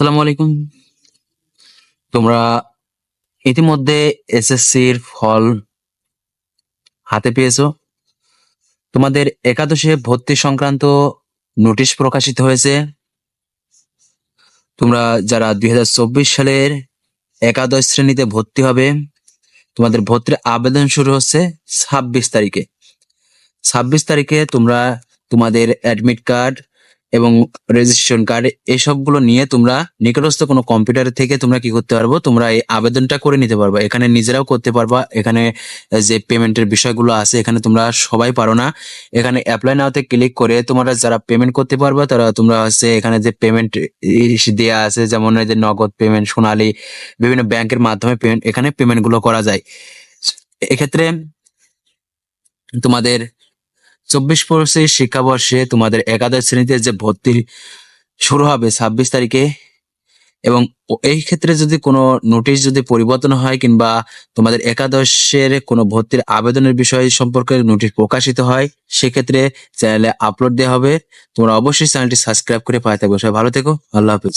আসসালামু আলাইকুম তোমরা ইতিমধ্যে এসএসসির ফল হাতে পেয়েছ। তোমাদের একাদশে ভর্তি সংক্রান্ত নোটিশ প্রকাশিত হয়েছে। তোমরা যারা দুই হাজার চব্বিশ সালের একাদশ শ্রেণীতে ভর্তি হবে, তোমাদের ভর্তির আবেদন শুরু হচ্ছে ছাব্বিশ তারিখে। ছাব্বিশ তারিখে তোমরা তোমাদের অ্যাডমিট কার্ড এবং রেজিস্ট্রেশন কার্ড এসবগুলো নিয়ে তোমরা নিকটস্থ কোনো কম্পিউটার থেকে তোমরা কি করতে পারব? তোমরা এই আবেদনটা করে নিতে পারবা। এখানে নিজেরাও করতে পারবা। এখানে যে পেমেন্টের বিষয়গুলো আছে, এখানে তোমরা সবাই পারো না। এখানে অ্যাপ্লাই নাওতে ক্লিক করে তোমরা যারা পেমেন্ট করতে পারবা, তারা তোমরা হচ্ছে এখানে যে পেমেন্ট দেওয়া আছে, যেমন এই যে নগদ পেমেন্ট সোনালী, বিভিন্ন ব্যাংকের মাধ্যমে পেমেন্ট এখানে পেমেন্টগুলো করা যায়। এক্ষেত্রে তোমাদের চব্বিশ পঁচিশ শিক্ষাবর্ষে তোমাদের একাদশ শ্রেণীতে যে ভর্তি শুরু হবে ছাব্বিশ তারিখে, এবং এই ক্ষেত্রে যদি কোনো নোটিশ যদি পরিবর্তন হয় কিংবা তোমাদের একাদশের কোনো ভর্তির আবেদনের বিষয় সম্পর্কে নোটিশ প্রকাশিত হয়, সেক্ষেত্রে চ্যানেলে আপলোড দেওয়া হবে। তোমরা অবশ্যই চ্যানেলটি সাবস্ক্রাইব করে পায়ে থাকবে। সবাই ভালো থেকো। আল্লাহ হাফিজ।